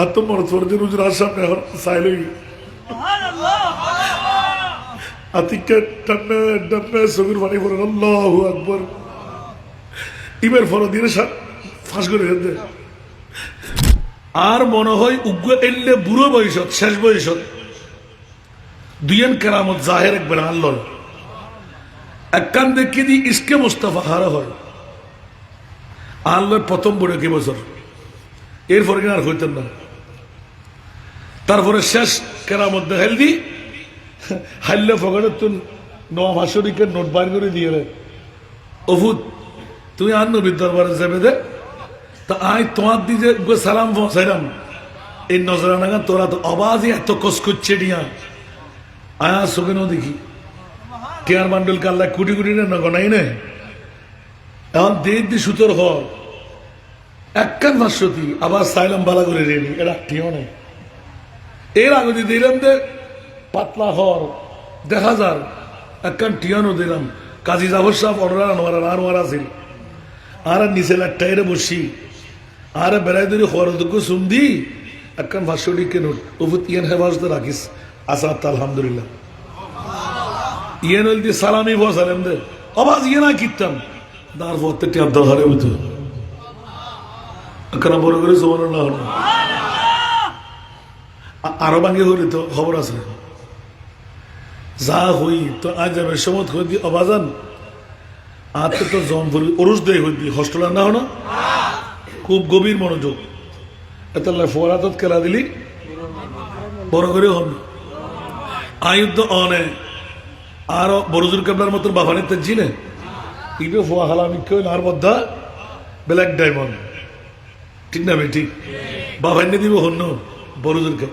আর তো উজরার সামনে এখন চাইলই আতিকে টান্নে টান্নে চকুর পানি আকবর। আর মনে হয় উগ্র এলে বুড়ো বয়সত, শেষ বয়সত, দুইয়েন কেরামত জাহের একবার আল্লাহ একখান দেখে দি ইসকে মুস্তাফা হারা হয়। আল্লাহর প্রথম বড় কি বছর? এরপরে আর হইতেন না? তারপরে শেষ কেরামত দেখাইল দি হাইলে ফগড়ে তুন নবাব হাসরিকে নোট বার করে দিয়ে রে অভুত, তুমি আর নবীর দরবারে যাবে দে। তা আই তোমার দিকে সালাম পৌঁছাইলাম। এই নজরানাগা তোরা তো আওয়াজই এত কস করছে ডিয়া আয়া সোকেন দেখি। কেয়ার মান্ডল কাল্লা কুটি কুটি না গনাই নে। এখন দেখ দি সুতোর হর একখান ভাস্বতী আবার সাইলাম বালা করে রেনি এটা ঠিও নেই। এর আগে দিয়ে দিলাম দে, পাতলা হর দেখা যার একখান টিয়ানো দিলাম। কাজী জাফর সাহেব অনরা আনোয়ার আর ওয়ার আছিল আর নিচে লাট্টাইরে বসি। আর বেড়াই ধরে হর দুঃখ সুন্দি একখান ভাস্বতী কেন ওভুত ইয়ান হেফাজতে রাখিস। আসাদ আলহামদুলিল্লাহ। ইয়েন হল দিয়ে সালামি বসালেন দে। আবাজ ইয়ে না কিতাম। দাঁড় পথে টিয়ার দরকারে হইতো কেন বড় করে সমান না হল। আরও ভাঙ্গে হলি তো খবর আছে। যা হই তো আজ যাবে সমত হই দি অবাজান আতে তো জম ভরি অরুষ দেয় হই দি হস্টেল না খুব গভীর মনোযোগ। এত ফোরাতত কেলা দিলি। বড় করে হন। আয়ুদ্ধ অনে। আর বড়জুর কাবলার মতন বাফানের তো জিনে। ইবে ফোয়া হালা আমি কেউ আর মধ্যা ব্ল্যাক ডায়মন্ড ঠিক না ভাই ঠিক বাফাইনে দিব হন্য বড়জুর কাপ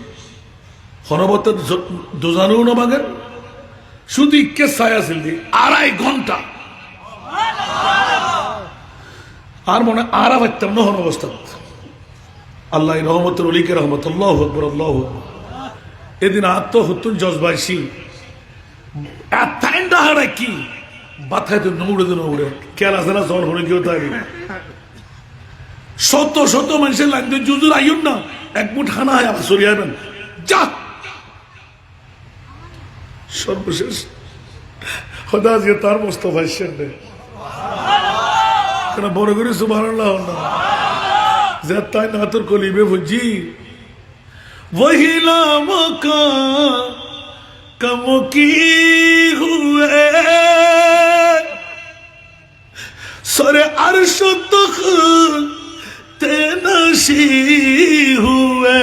হনবত দুজানো নবাগেন শুধু ইকে ছায়া ছিল আড়াই ঘণ্টা। আর মনে আরা পাইতাম না হন অবস্থাত আল্লাহ রহমতুল অলিকে রহমত। আল্লাহ আকবর, আল্লাহ এদিন আত্মহত্যুন জজবাইছি এত হারা কি? বাথায় তো নৌড়ে তো নৌড়ে কেলা সেলা জল হলে কেউ তাই শত শত মানুষের লাগবে জুজুর আইন না। এক মুঠ হানা হয় সরিয়ে যা সর্বশেষ হয়তো আজকে তার মস্ত ভাইসেন নেই কেন বড় করে সুবাহ না যে তাই না তোর কলিবে বুঝি वही नामों का कम की हुए सरे अर्श तख तेनशी हुए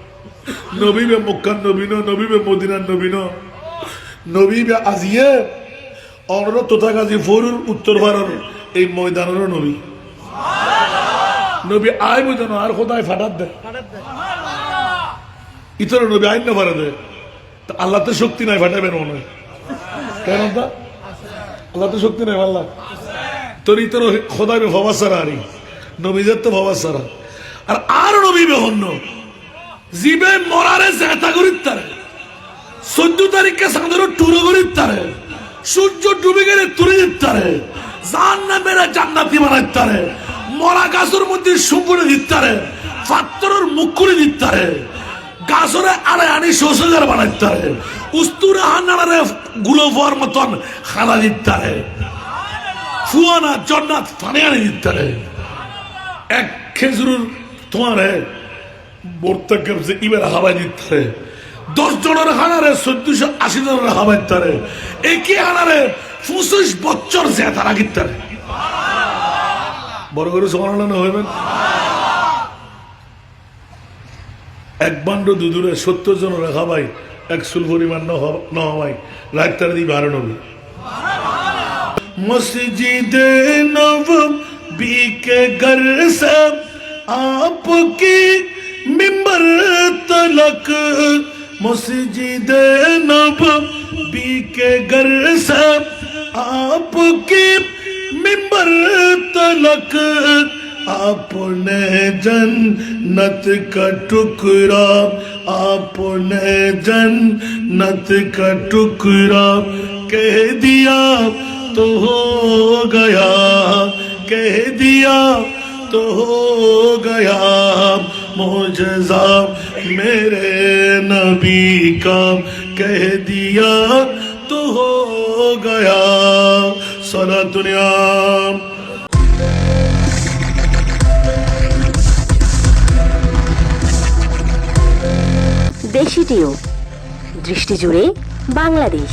নবীবে মক্কার নবীন, নবীবে মদিনার নবীন। নবীবে আজিয়ে অনর তোতাগাজি ফরুর উত্তর ভারত, এই ময়দানেরও নবী। নবী আয় বুঝানো আর কোথায় ফাটাত দেয় ইতর নবী আইন না ফাটা তা আল্লাহ তো শক্তি নাই ফাটাবেন মনে হয়। কেন তা? আল্লাহ তো শক্তি নাই, আল্লাহ। তোর ইতর খোদাবে ভবা সারা আরি নবীদের তো ভবা সারা আর আর নবী বেহন্য জীবে মরারে জেতা করিত তারে। চোদ্দ তারিখকে সাঁদের টুরো করিত তারে। সূর্য ডুবে গেলে তুলে দিতে তারে। জান্নাতের জান্নাতি বানাইতে তারে। মরা গাছের মধ্যে সুপুরে দিতারে পাত্তরের মুখ করে দিতারে গাছরে আড়ে আনি শোষজার বানাইতারে উস্তুরে হান্নারে গুলো হওয়ার মতন খানা দিতারে ফুয়ানা, জন্নাত, ফানে আনি দিতারে এক খেজুর তোমার মোর্তাকেবছে ইবের হাবাই দিতে দশ জনের হানারে, চোদ্দশো আশি জনের তারে একই হানারে পঁচিশ বছর যে তারা। গিতারে বড় করে হইবেন এক বান্ড দুদূরে সত্তর জন রেখা ভাই এক চুল পরিমাণ ন হওয়াই রাত তারা দিবে আরও নবী। মসজিদ নব বিকে গর সব मिंबर तलक मस्जिद नबी के घर से आपकी मिंबर तलक आपने जन्नत का टुकड़ा, आपने जन्नत का टुकड़ा कह दिया तो हो गया, कह दिया तो हो गया। मोजजा मेरे नबी का कह दिया तो हो गया सला दुनिया দেশি টিউব দৃষ্টি জুড়ে বাংলাদেশ